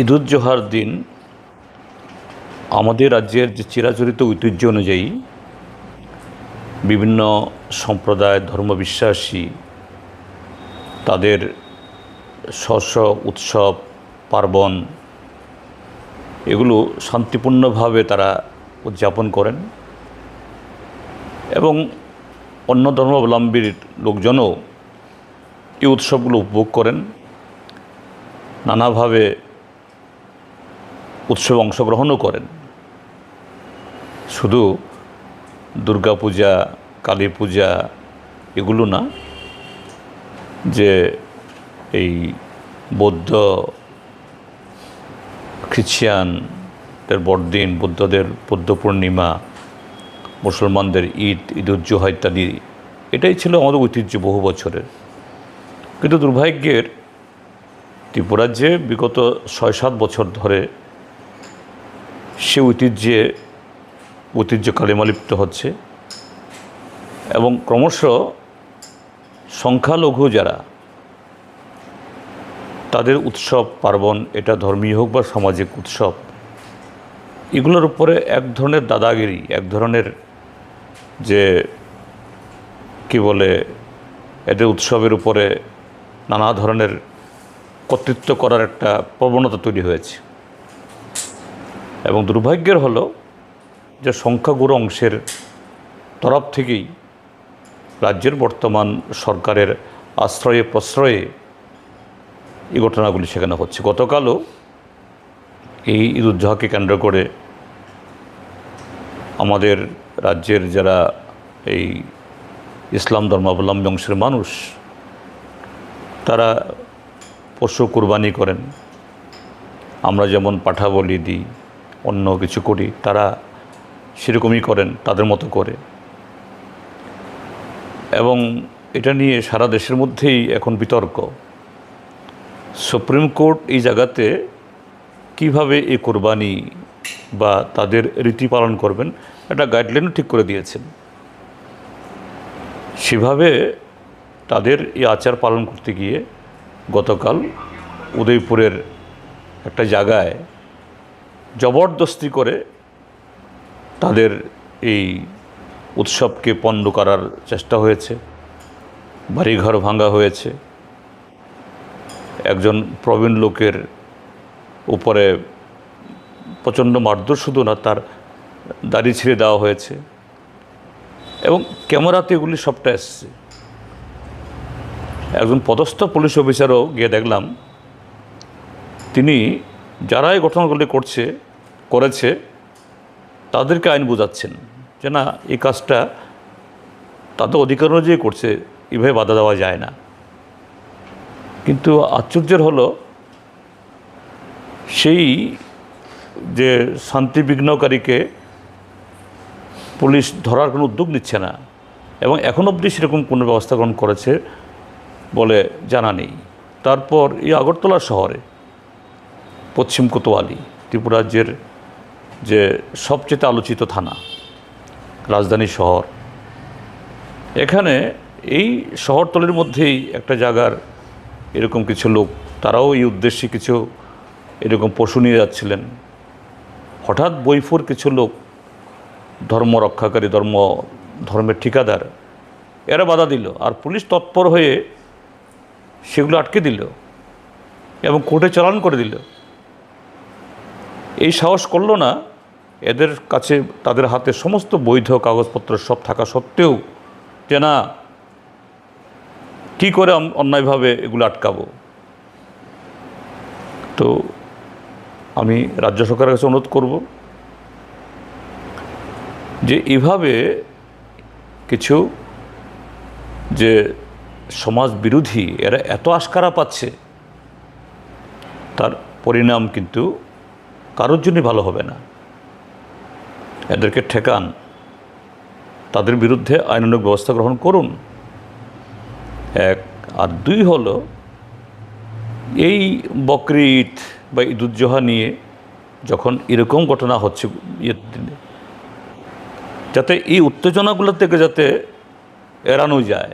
ঈদুজ্জোহার দিন আমাদের রাজ্যের যে চিরাচরিত ঐতিহ্য অনুযায়ী বিভিন্ন সম্প্রদায়, ধর্মবিশ্বাসী তাদের স্ব স্ব উৎসব, পার্বণ এগুলো শান্তিপূর্ণভাবে তারা উদযাপন করেন এবং অন্য ধর্মাবলম্বীর লোকজনও এই উৎসবগুলো উপভোগ করেন। নানাভাবে উৎসবে অংশগ্রহণও করেন। শুধু দুর্গা পূজা, কালী পূজা এগুলো না, যে এই বৌদ্ধ খ্রিশ্চিয়ানদের বড়দিন, বৌদ্ধদের বৌদ্ধ পূর্ণিমা, মুসলমানদের ঈদ ঈদ ইত্যাদি, এটাই ছিল আমাদের ঐতিহ্য বহু বছরের। কিন্তু দুর্ভাগ্যের, ত্রিপুরার যে বিগত ছয় সাত বছর ধরে সে ঐতিহ্যে ঐতিহ্য কালিমালিপ্ত হচ্ছে। এবং ক্রমশ সংখ্যালঘু যারা, তাদের উৎসব, পার্বণ, এটা ধর্মীয় হোক বা সামাজিক উৎসব, এগুলোর উপরে এক ধরনের দাদাগিরি, এক ধরনের যে, কি বলে, এদের উৎসবের উপরে নানা ধরনের কর্তৃত্ব করার একটা প্রবণতা তৈরি হয়েছে। এবং দুর্ভাগ্যের হলো যে সংখ্যাগুরু অংশের তরফ থেকেই রাজ্যের বর্তমান সরকারের আশ্রয়ে প্রশ্রয়ে এই ঘটনাগুলি সেখানে হচ্ছে। গতকালও এই ঈদ উজ্জহাকে কেন্দ্র করে আমাদের রাজ্যের যারা এই ইসলাম ধর্মাবলম্বী অংশের মানুষ, তারা পশু কুরবানি করেন। আমরা যেমন পাঠা বলি দিই অন্য কিছু করি, তারা সেরকমই করেন, তাদের মতো করে। এবং এটা নিয়ে সারা দেশের মধ্যেই এখন বিতর্ক। সুপ্রিম কোর্ট এই জায়গাতে কীভাবে এই কোরবানি বা তাদের রীতি পালন করবেন, একটা গাইডলাইনও ঠিক করে দিয়েছেন। সেভাবে তাদের এই আচার পালন করতে গিয়ে গতকাল উদয়পুরের একটা জায়গায় জবরদস্তি করে তাদের এই উৎসবকে পণ্ড করার চেষ্টা হয়েছে, বাড়িঘর ভাঙা হয়েছে। একজন প্রবীণ লোকের উপরে প্রচণ্ড মারধর শুধু না, তার দাড়ি ছিঁড়ে দেওয়া হয়েছে এবং ক্যামেরাতে এগুলি সবটা এসছে। একজন পদস্থ পুলিশ অফিসারও গিয়ে দেখলাম, তিনি যারা এই ঘটনাগুলি করছে করেছে, তাদেরকে আইন বোঝাচ্ছেন যে না, এই কাজটা তাদের অধিকার অনুযায়ী করছে, এভাবে বাধা দেওয়া যায় না। কিন্তু আশ্চর্যের হলো, সেই যে শান্তি বিঘ্নকারীকে পুলিশ ধরার কোনো উদ্যোগ নিচ্ছে না এবং এখন অবধি সেরকম কোনো ব্যবস্থা গ্রহণ করেছে বলে জানা নেই। তারপর এই আগরতলা শহরে, পশ্চিম কোতোয়ালি, ত্রিপুরা রাজ্যের যে সবচেয়ে আলোচিত থানা, রাজধানী শহর। এখানে এই শহরতলির মধ্যেই একটা জায়গার এরকম কিছু লোক, তারাও এই উদ্দেশ্যে কিছু এরকম পশু নিয়ে যাচ্ছিলেন। হঠাৎ বৈফুর কিছু লোক, ধর্ম রক্ষাকারী, ধর্ম, ধর্মের ঠিকাদার, এরা বাধা দিল আর পুলিশ তৎপর হয়ে সেগুলো আটকে দিল এবং কোর্টে চালান করে দিল। এই সাহস করল না, এদের কাছে তাদের হাতে সমস্ত বৈধ কাগজপত্র সব থাকা সত্ত্বেও যে না, কী করে অন্যায়ভাবে এগুলো আটকাবো? তো আমি রাজ্য সরকারের কাছে অনুরোধ করব যে এভাবে কিছু যে সমাজ বিরোধী, এরা এত আশকারা পাচ্ছে, তার পরিণাম কিন্তু কারোর জন্যই ভালো হবে না। এদেরকে ঠেকান। তাদের বিরুদ্ধে আইনানুগ ব্যবস্থা গ্রহণ করুন। এক আর দুই হলো, এই বকরি ঈদ বা ঈদুজ্জোহা নিয়ে যখন এরকম ঘটনা হচ্ছে ইয়ের দিনে, যাতে এই উত্তেজনাগুলো থেকে যাতে এড়ানো যায়,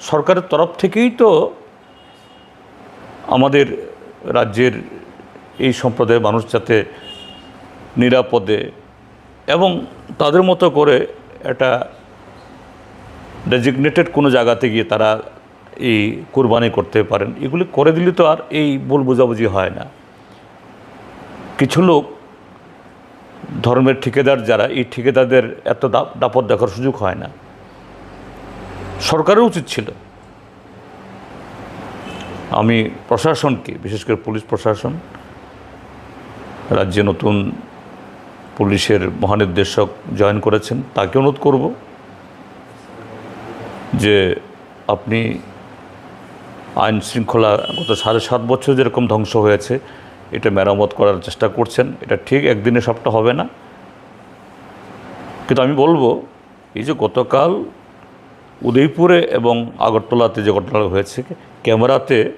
সরকারের তরফ থেকেই তো আমাদের রাজ্যের এই সম্প্রদায়ের মানুষ যাতে নিরাপদে এবং তাদের মতো করে একটা ডেজিগনেটেড কোনো জায়গাতে গিয়ে তারা এই কোরবানি করতে পারেন। এগুলি করে দিলে তো আর এই ভুল বোঝাবুঝি হয় না। কিছু লোক ধর্মের ঠিকাদার যারা, এই ঠিকাদারদের এত দাপ- দাপট দেখার সুযোগ হয় না। সরকারের উচিত ছিল। আমি প্রশাসনকে, বিশেষ করে পুলিশ প্রশাসন রাজ্যে নতুন পুলিশের মহানির্দেশক জয়েন করেছেন, তাকে অনুরোধ করব যে আপনি আইন শৃঙ্খলা গত সাড়ে সাত বছর যেরকম ধ্বংস হয়েছে, এটা মেরামত করার চেষ্টা করছেন। এটা ঠিক একদিনে সবটা হবে না। কিন্তু আমি বলব, এই যে গতকাল উদয়পুরে এবং আগরতলাতে যে ঘটনা হয়েছে, ক্যামেরাতে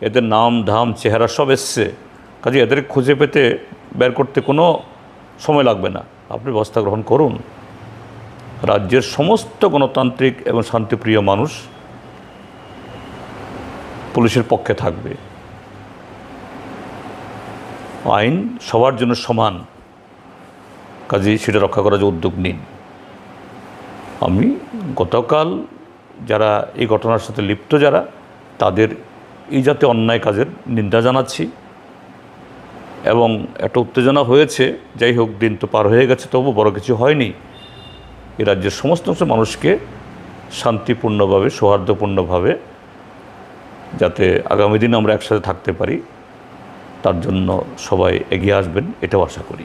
এদের নাম, ধাম, চেহারা সব এসছে। কাজে এদের খুঁজে পেতে বের করতে কোনো সময় লাগবে না। আপনি ব্যবস্থা গ্রহণ করুন। রাজ্যের সমস্ত গণতান্ত্রিক এবং শান্তিপ্রিয় মানুষ পুলিশের পক্ষে থাকবে। আইন সবার জন্য সমান। কাজেই সেটা রক্ষা করার যে উদ্যোগ নিন। আমি গতকাল যারা এই ঘটনার সাথে লিপ্ত যারা, তাদের এই জাতীয় অন্যায় কাজের নিন্দা জানাচ্ছি। এবং একটা উত্তেজনা হয়েছে। যাই হোক, দিন তো পার হয়ে গেছে, তবু বড় কিছু হয়নি। এ রাজ্যের সমস্ত মানুষকে শান্তিপূর্ণভাবে, সৌহার্দ্যপূর্ণভাবে যাতে আগামী দিন আমরা একসাথে থাকতে পারি, তার জন্য সবাই এগিয়ে আসবেন, এটাও আশা করি।